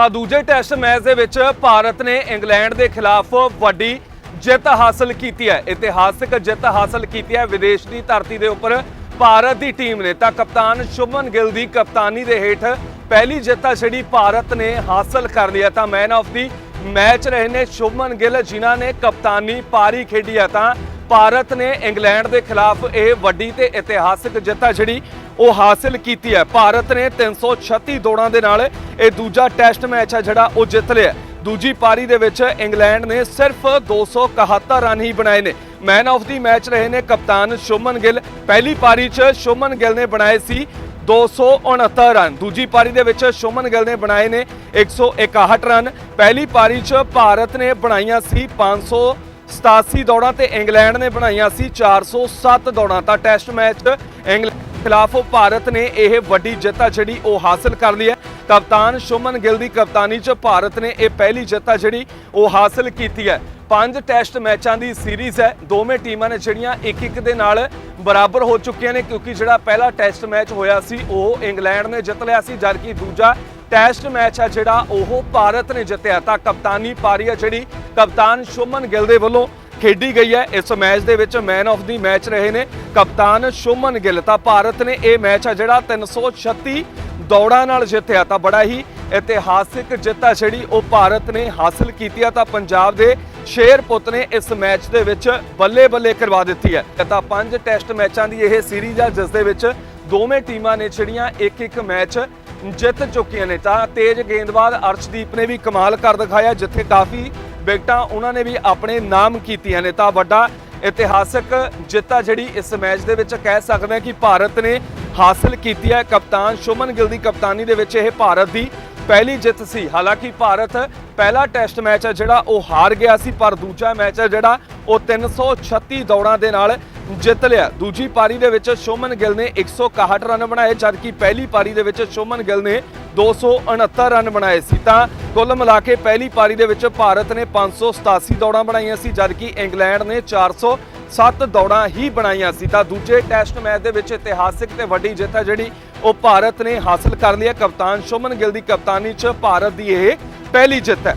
ਤਾਂ ਦੂਜੇ test match ਦੇ ਵਿੱਚ ਭਾਰਤ ਨੇ ਇੰਗਲੈਂਡ ਦੇ ਖਿਲਾਫ ਵੱਡੀ ਜਿੱਤ ਹਾਸਲ ਕੀਤੀ ਹੈ। ਇਤਿਹਾਸਕ ਜਿੱਤ ਹਾਸਲ ਕੀਤੀ ਹੈ। ਵਿਦੇਸ਼ ਦੀ ਧਰਤੀ ਦੇ ਉੱਪਰ ਭਾਰਤ ਦੀ ਟੀਮ ਨੇ ਤਾਂ ਕਪਤਾਨ ਸ਼ੁਭਮਨ ਗਿੱਲ ਦੀ ਕਪਤਾਨੀ ਦੇ ਹੇਠ ਪਹਿਲੀ ਜਿੱਤ ਜਿਹੜੀ ਭਾਰਤ ਨੇ ਹਾਸਲ ਕਰ ਲਈ ਹੈ। ਤਾਂ ਮੈਨ ਆਫ ਦੀ ਮੈਚ ਰਹੇ ਨੇ ਸ਼ੁਭਮਨ ਗਿੱਲ, ਜਿਨ੍ਹਾਂ ਨੇ ਕਪਤਾਨੀ ਪਾਰੀ ਖੇਡੀ ਹੈ। ਤਾਂ ਭਾਰਤ ਨੇ ਇੰਗਲੈਂਡ ਦੇ ਖਿਲਾਫ ਇਹ ਵੱਡੀ ਤੇ ਇਤਿਹਾਸਕ ਜਿੱਤ ਆ ਜਿਹੜੀ ਉਹ ਹਾਸਲ ਕੀਤੀ ਹੈ। ਭਾਰਤ ਨੇ 336 ਦੌੜਾਂ ਦੇ ਨਾਲ ਇਹ ਦੂਜਾ ਟੈਸਟ ਮੈਚ ਹੈ ਜਿਹੜਾ ਉਹ ਜਿੱਤ ਲਿਆ। ਦੂਜੀ ਪਾਰੀ ਦੇ ਵਿੱਚ ਇੰਗਲੈਂਡ ਨੇ ਸਿਰਫ 271 ਰਨ ਹੀ ਬਣਾਏ ਨੇ। ਮੈਨ ਆਫ ਦੀ ਮੈਚ ਰਹੇ ਨੇ ਕਪਤਾਨ ਸ਼ੁਭਮਨ ਗਿੱਲ। ਪਹਿਲੀ ਪਾਰੀ 'ਚ ਸ਼ੁਭਮਨ ਗਿੱਲ ਨੇ ਬਣਾਏ ਸੀ 269 ਰਨ। ਦੂਜੀ ਪਾਰੀ ਦੇ ਵਿੱਚ ਸ਼ੁਭਮਨ ਗਿੱਲ ਨੇ ਬਣਾਏ ਨੇ 161 ਰਨ। ਪਹਿਲੀ ਪਾਰੀ 'ਚ ਭਾਰਤ ਨੇ ਬਣਾਈਆਂ ਸੀ 587 ਦੌੜਾਂ ਤੇ ਇੰਗਲੈਂਡ ਨੇ ਬਣਾਈਆਂ ਸੀ 407 ਦੌੜਾਂ। ਤਾਂ ਟੈਸਟ ਮੈਚ ਇੰਗਲੈਂਡ ਖਿਲਾਫ ਭਾਰਤ ਨੇ ਇਹ ਵੱਡੀ ਜਿੱਤ ਆ ਜਿਹੜੀ ਉਹ ਹਾਸਲ ਕਰ ਲਈ ਹੈ। ਕਪਤਾਨ ਸ਼ੁਮਨ ਗਿੱਲ ਦੀ ਕਪਤਾਨੀ 'ਚ ਭਾਰਤ ਨੇ ਇਹ ਪਹਿਲੀ ਜਿੱਤ ਆ ਜਿਹੜੀ ਉਹ ਹਾਸਲ ਕੀਤੀ ਹੈ। ਪੰਜ ਟੈਸਟ ਮੈਚਾਂ ਦੀ ਸੀਰੀਜ਼ ਹੈ। ਦੋਵੇਂ ਟੀਮਾਂ ਨੇ ਜਿਹੜੀਆਂ ਇੱਕ ਇੱਕ ਦੇ ਨਾਲ ਬਰਾਬਰ ਹੋ ਚੁੱਕੀਆਂ ਨੇ ਕਿਉਂਕਿ ਜਿਹੜਾ ਪਹਿਲਾ ਟੈਸਟ ਮੈਚ ਹੋਇਆ ਸੀ, ਉਹ ਇੰਗਲੈਂਡ ਨੇ ਜਿੱਤ ਲਿਆ ਸੀ, ਜਦਕਿ ਦੂਜਾ ਟੈਸਟ ਮੈਚ ਹੈ ਜਿਹੜਾ ਉਹ ਭਾਰਤ ਨੇ ਜਿੱਤਿਆ। ਤਾਂ ਕਪਤਾਨੀ ਪਾਰੀ ਹੈ ਜਿਹੜੀ ਕਪਤਾਨ ਸ਼ੁਮਨ ਗਿੱਲ ਦੇ ਵੱਲੋਂ ਖੇਡੀ ਗਈ ਹੈ। ਇਸ ਮੈਚ ਦੇ ਵਿੱਚ ਮੈਨ ਆਫ ਦੀ ਮੈਚ ਰਹੇ ਨੇ ਕਪਤਾਨ ਸ਼ੁਮਨ ਗਿੱਲ। ਤਾਂ ਭਾਰਤ ਨੇ ਇਹ ਮੈਚ ਆ ਜਿਹੜਾ 336 ਦੌੜਾਂ ਨਾਲ ਜਿੱਤਿਆ। ਤਾਂ ਬੜਾ ਹੀ ਇਤਿਹਾਸਿਕ ਜਿੱਤ ਆ ਜਿਹੜੀ ਉਹ ਭਾਰਤ ਨੇ ਹਾਸਲ ਕੀਤੀ ਆ। ਤਾਂ ਪੰਜਾਬ ਦੇ ਸ਼ੇਰ ਪੁੱਤ ਨੇ ਇਸ ਮੈਚ ਦੇ ਵਿੱਚ ਬੱਲੇ ਬੱਲੇ ਕਰਵਾ ਦਿੱਤੀ ਹੈ। ਤਾਂ ਪੰਜ ਟੈਸਟ ਮੈਚਾਂ ਦੀ ਇਹ ਸੀਰੀਜ਼ ਆ, ਜਿਸ ਦੇ ਵਿੱਚ ਦੋਵੇਂ ਟੀਮਾਂ ਨੇ ਜਿਹੜੀਆਂ ਇੱਕ ਇੱਕ ਮੈਚ ਜਿੱਤ ਚੁੱਕੀਆਂ ਨੇ। ਤਾਂ ਤੇਜ਼ ਗੇਂਦਬਾਜ਼ ਅਰਸ਼ਦੀਪ ਨੇ ਵੀ ਕਮਾਲ ਕਰ ਦਿਖਾਇਆ, ਜਿੱਥੇ ਕਾਫੀ ਵਿਕਟਾਂ ਉਹਨਾਂ ਨੇ ਵੀ ਆਪਣੇ ਨਾਮ ਕੀਤੀਆਂ ਨੇ। ਤਾਂ ਵੱਡਾ ਇਤਿਹਾਸਕ ਜਿੱਤ ਆ ਜਿਹੜੀ ਇਸ ਮੈਚ ਦੇ ਵਿੱਚ ਕਹਿ ਸਕਦੇ ਹਾਂ ਕਿ ਭਾਰਤ ਨੇ ਹਾਸਲ ਕੀਤੀ ਹੈ। ਕਪਤਾਨ ਸ਼ੁਮਨ ਗਿੱਲ ਦੀ ਕਪਤਾਨੀ ਦੇ ਵਿੱਚ ਇਹ ਭਾਰਤ ਦੀ ਪਹਿਲੀ ਜਿੱਤ ਸੀ। ਹਾਲਾਂਕਿ ਭਾਰਤ ਪਹਿਲਾ ਟੈਸਟ ਮੈਚ ਹੈ ਜਿਹੜਾ ਉਹ ਹਾਰ ਗਿਆ ਸੀ, ਪਰ ਦੂਜਾ ਮੈਚ ਹੈ ਜਿਹੜਾ ਉਹ 336 ਦੌੜਾਂ ਦੇ ਨਾਲ ਜਿੱਤ ਲਿਆ। ਦੂਜੀ ਪਾਰੀ ਦੇ ਵਿੱਚ ਸ਼ੋਮਨ ਗਿੱਲ ਨੇ 161 ਰਨ ਬਣਾਏ, ਜਦਕਿ ਪਹਿਲੀ ਪਾਰੀ ਦੇ ਵਿੱਚ ਸ਼ੋਮਨ ਗਿੱਲ ਨੇ 269 ਰਨ ਬਣਾਏ ਸੀ। ਤਾਂ ਕੁੱਲ ਮਿਲਾ ਕੇ ਪਹਿਲੀ ਪਾਰੀ ਦੇ ਵਿੱਚ ਭਾਰਤ ਨੇ 587 ਦੌੜਾਂ ਬਣਾਈਆਂ ਸੀ, ਜਦਕਿ ਇੰਗਲੈਂਡ ਨੇ 407 ਦੌੜਾਂ ਹੀ ਬਣਾਈਆਂ ਸੀ। ਤਾਂ ਦੂਜੇ ਟੈਸਟ ਮੈਚ ਦੇ ਵਿੱਚ ਇਤਿਹਾਸਿਕ ਤੇ ਵੱਡੀ ਜਿੱਤ ਹੈ ਜਿਹੜੀ ਉਹ ਭਾਰਤ ਨੇ ਹਾਸਲ ਕਰ ਲਈ ਹੈ। ਕਪਤਾਨ ਸ਼ੋਮਨ ਗਿੱਲ ਦੀ ਕਪਤਾਨੀ 'ਚ ਭਾਰਤ ਦੀ ਇਹ ਪਹਿਲੀ ਜਿੱਤ ਹੈ।